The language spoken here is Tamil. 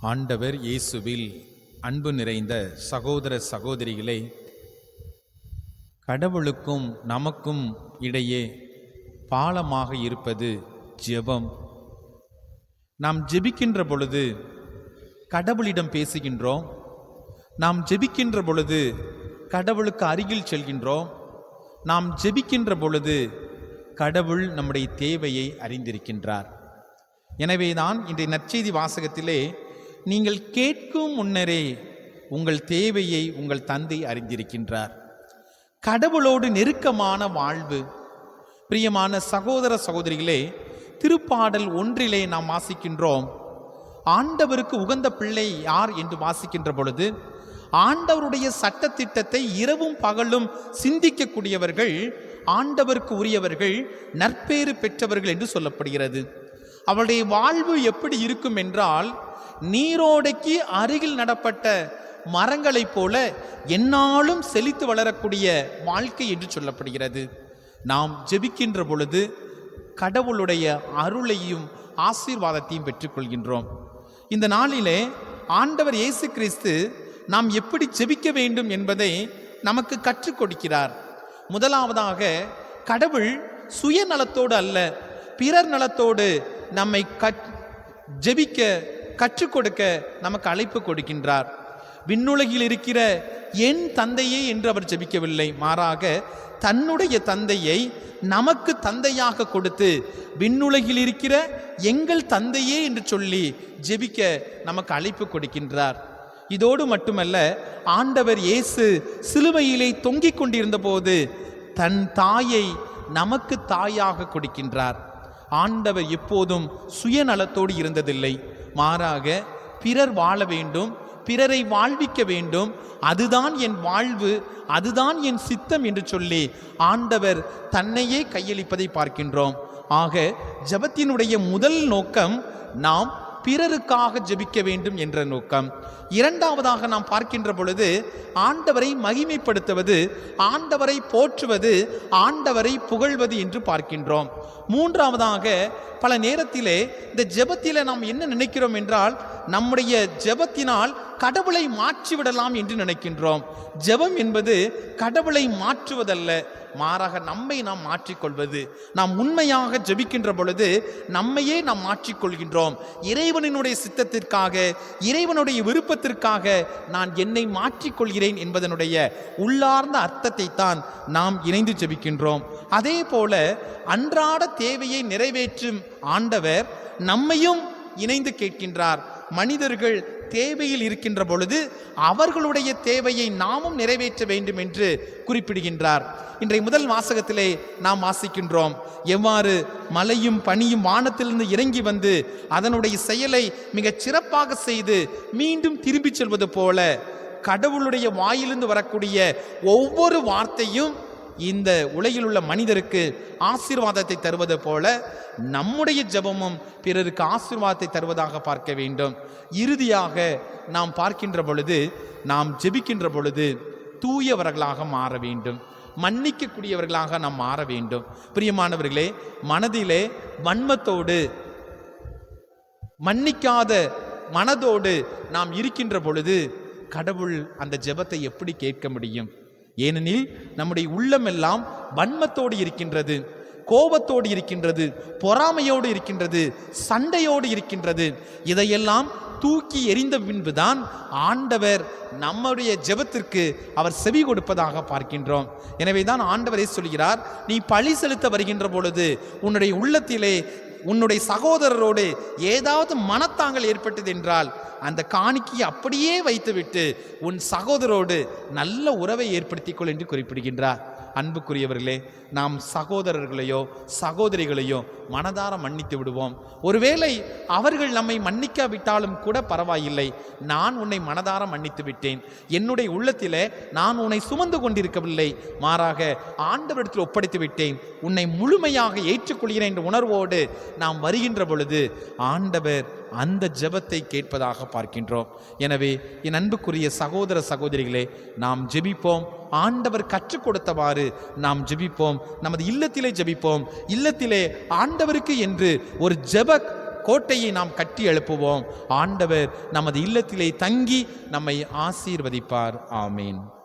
ஆண்டவர் இயேசுவில் அன்பு நிறைந்த சகோதர சகோதரிகளே கடவுளுக்கும் நமக்கும் இடையே பாலமாக இருப்பது ஜெபம். நாம் ஜெபிக்கின்ற பொழுது கடவுளிடம் பேசுகின்றோம். நாம் ஜெபிக்கின்ற பொழுது கடவுளுக்கு அருகில் செல்கின்றோம். நாம் ஜெபிக்கின்ற பொழுது கடவுள் நம்முடைய தேவையை அறிந்திருக்கின்றார். எனவேதான் இன்றைய நற்செய்தி வாசகத்திலே நீங்கள் கேட்கும் முன்னரே உங்கள் தேவையை உங்கள் தந்தை அறிந்திருக்கின்றார். கடவுளோடு நெருக்கமான வாழ்வு. பிரியமான சகோதர சகோதரிகளே திருப்பாடல் ஒன்றிலே நாம் வாசிக்கின்றோம். ஆண்டவருக்கு உகந்த பிள்ளை யார் என்று வாசிக்கின்ற பொழுது ஆண்டவருடைய சட்டத்திட்டத்தை இரவும் பகலும் சிந்திக்கக்கூடியவர்கள் ஆண்டவருக்கு உரியவர்கள் நற்பேறு பெற்றவர்கள் என்று சொல்லப்படுகிறது. அவளுடைய வாழ்வு எப்படி இருக்கும் என்றால் நீரோடைக்கு அருகில் நடப்பட்ட மரங்களைப் போல என்னாலும் செழித்து வளரக்கூடிய வாழ்க்கை என்று சொல்லப்படுகிறது. நாம் ஜெபிக்கின்ற பொழுது கடவுளுடைய அருளையும் ஆசீர்வாதத்தையும் பெற்றுக்கொள்கின்றோம். இந்த நாளிலே ஆண்டவர் இயேசு கிறிஸ்து நாம் எப்படி ஜெபிக்க வேண்டும் என்பதை நமக்கு கற்றுக் கொடுக்கிறார். முதலாவதாக கடவுள் சுயநலத்தோடு அல்ல பிறர் நலத்தோடு நம்மை கற் ஜெபிக்க கற்றுக் கொடுக்க நமக்கு அழைப்பு கொடுக்கின்றார். விண்ணுலகில் இருக்கிற என் தந்தையே என்று அவர் ஜெபிக்கவில்லை. மாறாக தன்னுடைய தந்தையை நமக்கு தந்தையாக கொடுத்து விண்ணுலகில் இருக்கிற எங்கள் தந்தையே என்று சொல்லி ஜெபிக்க நமக்கு அழைப்பு கொடுக்கின்றார். இதோடு மட்டுமல்ல ஆண்டவர் இயேசு சிலுவையிலே தொங்கிக் கொண்டிருந்த போது தன் தாயை நமக்கு தாயாக கொடுக்கின்றார். ஆண்டவர் எப்போதும் சுயநலத்தோடு இருந்ததில்லை. மாறாக பிறர் வாழ வேண்டும் பிறரை வாழ்விக்க வேண்டும். அதுதான் என் வாழ்வு அதுதான் என் சித்தம் என்று சொல்லி ஆண்டவர் தன்னையே கையளிப்பதை பார்க்கின்றோம். ஆக ஜபத்தினுடைய முதல் நோக்கம் நாம் பிறருக்காக ஜெபிக்க வேண்டும் என்ற நோக்கம். இரண்டாவதாக நாம் பார்க்கின்ற பொழுது ஆண்டவரை மகிமைப்படுத்துவது ஆண்டவரை போற்றுவது ஆண்டவரை புகழ்வது என்று பார்க்கின்றோம். மூன்றாவதாக பல நேரத்திலே இந்த ஜெபத்திலே நாம் என்ன நினைக்கிறோம் என்றால் நம்முடைய ஜெபத்தினால் கடவுளை மாற்றிவிடலாம் என்று நினைக்கின்றோம். ஜெபம் என்பது கடவுளை மாற்றுவதல்ல மாறாக நம்மை நாம் மாற்றிக்கொள்வது. நாம் உண்மையாக ஜெபிக்கின்ற பொழுது நம்மையே நாம் மாற்றிக்கொள்கின்றோம். இறைவனினுடைய சித்தத்திற்காக இறைவனுடைய விருப்பத்திற்காக நான் என்னை மாற்றிக்கொள்கிறேன் என்பதனுடைய உள்ளார்ந்த அர்த்தத்தை தான் நாம் இணைந்து ஜெபிக்கின்றோம். அதே போல அன்றாட தேவையை நிறைவேற்றும் ஆண்டவர் நம்மையும் இணைந்து கேட்கின்றார். மனிதர்கள் தேவையில் இருக்கின்ற பொழுது அவர்களுடைய தேவையை நாமும் நிறைவேற்ற வேண்டும் என்று குறிப்பிடுகின்றார். இன்றைய முதல் வாசகத்திலே நாம் வாசிக்கின்றோம் எவ்வாறு மலையும் பனியும் வானத்திலிருந்து இறங்கி வந்து அதனுடைய செயலை மிகச் சிறப்பாக செய்து மீண்டும் திரும்பிச் செல்வது போல கடவுளுடைய வாயிலிருந்து வரக்கூடிய ஒவ்வொரு வார்த்தையும் இந்த உலகில் உள்ள மனிதருக்கு ஆசீர்வாதத்தை தருவது போல நம்முடைய ஜெபமும் பிறருக்கு ஆசீர்வாதத்தை தருவதாக பார்க்க வேண்டும். இறுதியாக நாம் பார்க்கின்ற பொழுது நாம் ஜெபிக்கின்ற பொழுது தூயவர்களாக மாற வேண்டும். மன்னிக்கக்கூடியவர்களாக நாம் மாற வேண்டும். பிரியமானவர்களே மனதிலே வன்மத்தோடு மன்னிக்காத மனதோடு நாம் இருக்கின்ற பொழுது கடவுள் அந்த ஜெபத்தை எப்படி கேட்க முடியும்? ஏனெனில் நம்முடைய உள்ளமெல்லாம் வன்மத்தோடு இருக்கின்றது கோபத்தோடு இருக்கின்றது பொறாமையோடு இருக்கின்றது சண்டையோடு இருக்கின்றது. இதையெல்லாம் தூக்கி எறிந்த பின்புதான் ஆண்டவர் நம்முடைய ஜெபத்திற்கு அவர் செவி கொடுப்பதாக பார்க்கின்றோம். எனவே தான் ஆண்டவரே சொல்கிறார் நீ பழி செலுத்த வருகின்ற பொழுது உன்னுடைய உள்ளத்திலே உன்னுடைய சகோதரரோடு ஏதாவது மனத்தாங்கல் ஏற்பட்டது என்றால் அந்த காணிக்கையை அப்படியே வைத்துவிட்டு உன் சகோதரோடு நல்ல உறவை ஏற்படுத்திக்கொள் என்று குறிப்பிடுகின்றார். அன்புக்குரியவர்களே நாம் சகோதரர்களையோ சகோதரிகளையோ மனதார மன்னித்து விடுவோம். ஒருவேளை அவர்கள் நம்மை மன்னிக்காவிட்டாலும் கூட பரவாயில்லை. நான் உன்னை மனதார மன்னித்து விட்டேன். என்னுடைய உள்ளத்திலே நான் உன்னை சுமந்து கொண்டிருக்கவில்லை. மாறாக ஆண்டவரிடத்தில் ஒப்படைத்து விட்டேன். உன்னை முழுமையாக ஏற்றுக்கொள்கிறேன் என்ற உணர்வோடு நாம் வருகின்ற பொழுது ஆண்டவர் அந்த ஜெபத்தை கேட்பதாக பார்க்கின்றோம். எனவே என் அன்புக்குரிய சகோதர சகோதரிகளே நாம் ஜெபிப்போம். ஆண்டவர் கற்றுக் கொடுத்தவாறு நாம் ஜெபிப்போம். நமது இல்லத்திலே ஜெபிப்போம். இல்லத்திலே ஆண்டவருக்கு என்று ஒரு ஜெப கோட்டையை நாம் கட்டி எழுப்புவோம். ஆண்டவர் நமது இல்லத்திலே தங்கி நம்மை ஆசீர்வதிப்பார். ஆமீன்.